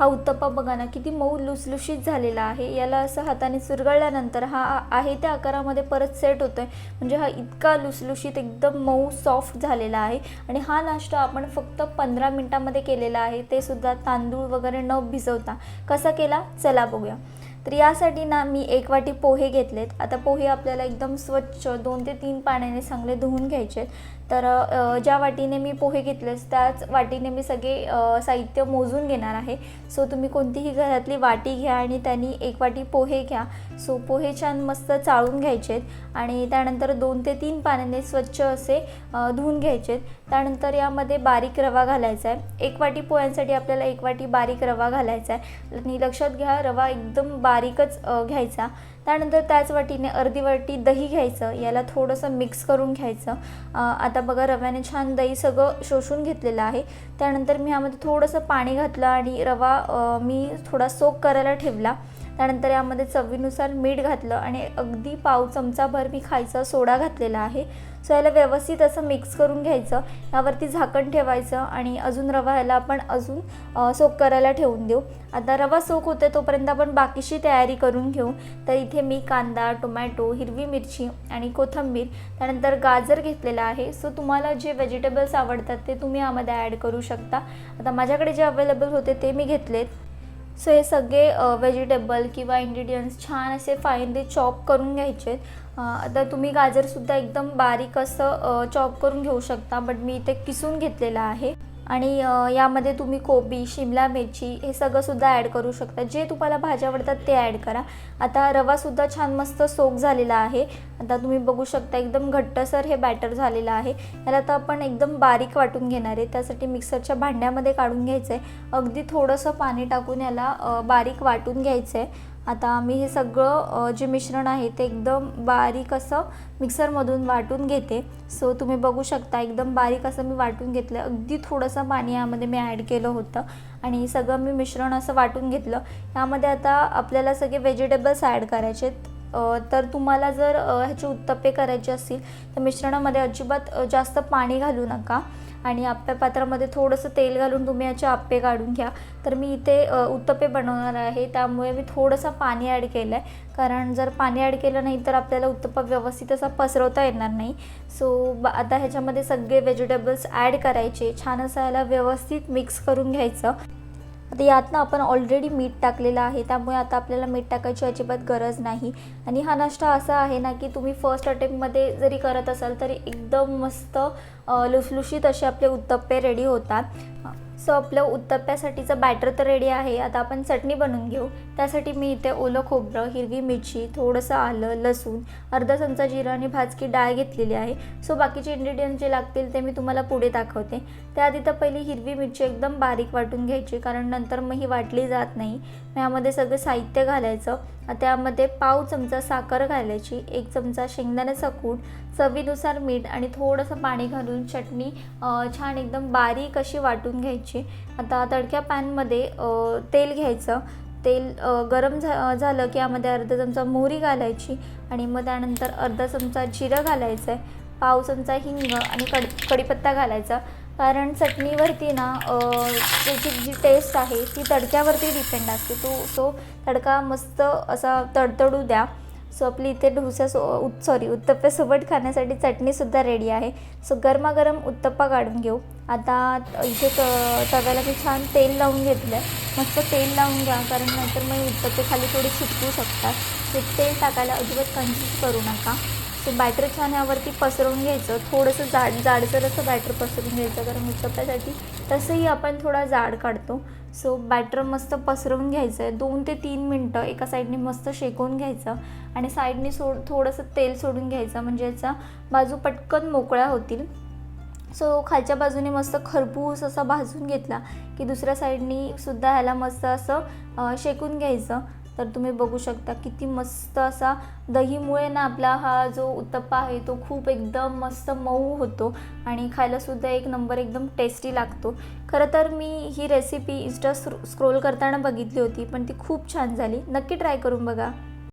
हा उत्तप्पा बघा ना किती मऊ लुसलुशीत झालेला आहे. याला असं हाताने चुरगळल्यानंतर हा आहे त्या आकारामध्ये परत सेट होतोय. म्हणजे हा इतका लुसलुशीत एकदम मऊ सॉफ्ट झालेला आहे. आणि हा नाश्ता आपण फक्त पंधरा मिनटामध्ये केलेला आहे. ते सुद्धा तांदूळ वगैरे न भिजवता. कसा केला? चला बघूया. तर यासाठी ना मी एक वाटी पोहे घेतलेत. आता पोहे आपल्याला एकदम स्वच्छ दोन ते तीन पाण्याने चांगले धुवून घ्यायचे तर ज्या वाटीने मी पोहे घेतलेस त्याच वाटीने मी सगळे साहित्य मोजून घेणार आहे. सो तुम्ही कोणतीही घरातली वाटी घ्या आणि त्यांनी एक वाटी पोहे घ्या. सो पोहे छान मस्त चाळून घ्यायचेत आणि त्यानंतर दोन ते तीन पाण्याने स्वच्छ असे धुवून घ्यायचेत. त्यानंतर यामध्ये बारीक रवा घालायचा आहे एक वाटी पोह्यांसाठी आपल्याला एक वाटी बारीक रवा घालायचा आहे आणि लक्षात घ्या रवा एकदम बारीकच घ्यायचा. त्यानंतर त्याच वाटीने अर्धी वाटी दही घ्यायचं याला थोडंसं मिक्स करून घ्यायचं. आता बघा रव्याने छान दही सगळं शोषून घेतलेलं आहे. त्यानंतर मी यामध्ये थोडंसं पाणी घातलं आणि रवा मी थोडा सोक करायला ठेवला. त्यानंतर यामध्ये चवीनुसार मीठ घातलं आणि अगदी पाव चमचाभर मी खायचा सोडा घातलेला आहे. सो याला व्यवस्थित असं मिक्स करून घ्यायचं. यावरती झाकण ठेवायचं आणि अजून रवा ह्याला आपण अजून सोक करायला ठेवून देऊ. आता रवा सोक होते तोपर्यंत आपण बाकीची तयारी करून घेऊ. तर इथे मी कांदा टोमॅटो हिरवी मिरची आणि कोथिंबीर त्यानंतर गाजर घेतलेला आहे. सो तुम्हाला जे व्हेजिटेबल्स आवडतात ते तुम्ही यामध्ये ॲड करू शकता. आता माझ्याकडे जे अवेलेबल होते ते मी घेतलेत. सो हे सगळे व्हेजिटेबल किंवा इन्ग्रेडियंट्स छान असे फाईनली चॉप करून घ्यायचे आता तुम्ही गाजरसुद्धा एकदम बारीक असं चॉप करून घेऊ शकता बट मी इथे किसून घेतलेलं आहे. आणि यामध्ये तुम्ही कोबी शिमला मिरची हे सगळंसुद्धा ॲड करू शकता. जे तुम्हाला भाज्या आवडतात ते ॲड करा. आता रवासुद्धा छान मस्त सोक झालेला आहे. आता तुम्ही बघू शकता एकदम घट्टसर हे बॅटर झालेलं आहे. याला आता आपण एकदम बारीक वाटून घेणार आहे. त्यासाठी मिक्सरच्या भांड्यामध्ये काढून घ्यायचं आहे अगदी थोडंसं पाणी टाकून याला बारीक वाटून घ्यायचं आहे आता मी हे सगळं जे मिश्रण आहे ते एकदम बारीक असं मिक्सरमधून वाटून घेते. सो तुम्ही बघू शकता एकदम बारीक असं मी वाटून घेतलं. अगदी थोडंसं पाणी यामध्ये मी ॲड केलं होतं. आणि सगळं मी मिश्रण असं वाटून घेतलं. यामध्ये आता आपल्याला सगळे व्हेजिटेबल्स ॲड करायचे आहेत. तर तुम्हाला जर ह्याचे उत्तप्पे करायचे असतील तर मिश्रणामध्ये अजिबात जास्त पाणी घालू नका. आणि आप्यापात्रामध्ये थोडंसं तेल घालून तुम्ही याचे आप्पे काढून घ्या. तर मी इथे उत्तपे उत्तप्पे बनवणार आहे. त्यामुळे मी थोडंसं पाणी ॲड केलं आहे कारण जर पाणी ॲड केलं नाही तर आपल्याला उत्तप्पा व्यवस्थित असा पसरवता येणार नाही. सो ब आता ह्याच्यामध्ये सगळे व्हेजिटेबल्स ॲड करायचे. छान असं याला व्यवस्थित मिक्स करून घ्यायचं. आता यातनं आपण ऑलरेडी मीठ टाकलेलं आहे. त्यामुळे आता आपल्याला मीठ टाकायची अजिबात गरज नाही. आणि हा नाश्ता असा आहे ना की तुम्ही फर्स्ट अटेम्प्टमध्ये जरी करत असाल तरी एकदम मस्त लुसलुशीत असे आपले उत्तप्पे रेडी होतात. सो आपलं उत्तप्प्यासाठीचं बॅटर तर रेडी आहे. आता आपण चटणी बनवून घेऊ. त्यासाठी मी इथे ओलं खोबरं हिरवी मिरची थोडंसं आलं लसूण अर्धा चमचा जिरं आणि भाजकी डाळ घेतलेली आहे. सो बाकीचे इन्ग्रेडियंट जे लागतील ते मी तुम्हाला पुढे दाखवते. त्याआधी तर पहिली हिरवी मिरची एकदम बारीक वाटून घ्यायची कारण नंतर मग ही वाटली जात नाही. यामध्ये सगळं साहित्य घालायचं. त्यामध्ये पाव चमचा साखर घालायची एक चमचा शेंगदाण्याचा कूट चवीनुसार मीठ आणि थोडंसं पाणी घालून चटणी छान एकदम बारीक अशी वाटून घ्यायची. आता तडक्या पॅनमध्ये तेल घ्यायचं. तेल गरम झा झालं की यामध्ये अर्धा चमचा मोहरी घालायची आणि मग त्यानंतर अर्धा चमचा जिरं घालायचं आहे पाव चमचा हिंग आणि कड कढीपत्ता घालायचा. कारण चटणीवरती ना त्याची जी टेस्ट आहे ती तडक्यावरती डिपेंड असते. तो सो तडका मस्त असा तडतडू द्या. सो आपली इथे डोसा सो उत सॉरी उत्तप्प्यासोबत खाण्यासाठी चटणीसुद्धा रेडी आहे. सो गरमागरम उत्तप्पा काढून घेऊ. आता इथे त तव्याला मी छान तेल लावून घेतलं आहे मस्त तेल लावून घ्या कारण नंतर मग उत्तप्पे खाली थोडे चिटकू शकतात. ते तेल टाकायला अजिबात कंजूस करू नका. ते बॅटर छान यावरती पसरवून घ्यायचं. थोडंसं जाड जाडसर असं बॅटर पसरवून घ्यायचं कारण उत्तप्प्यासाठी तसंही आपण थोडा जाड काढतो. सो बॅटर मस्त पसरवून घ्यायचं. आहे दोन ते तीन मिनटं एका साईडने मस्त शेकून घ्यायचं आणि साईडने सोड थोडंसं तेल सोडून घ्यायचं. म्हणजे याचा बाजू पटकन मोकळ्या होतील. सो खालच्या बाजूने मस्त खरपूस असा भाजून घेतला की दुसऱ्या साईडनी सुद्धा ह्याला मस्त असं शेकून घ्यायचं. तर तुम्ही बघू शकता किती मस्त असा दहीमुळे ना आपला हा जो उत्तप्पा आहे तो खूप एकदम मस्त मऊ होतो आणि खायलासुद्धा एक नंबर एकदम टेस्टी लागतो. खरं तर मी ही रेसिपी इंस्टा स्क्रोल करताना बघितली होती पण ती खूप छान झाली. नक्की ट्राय करून बघा.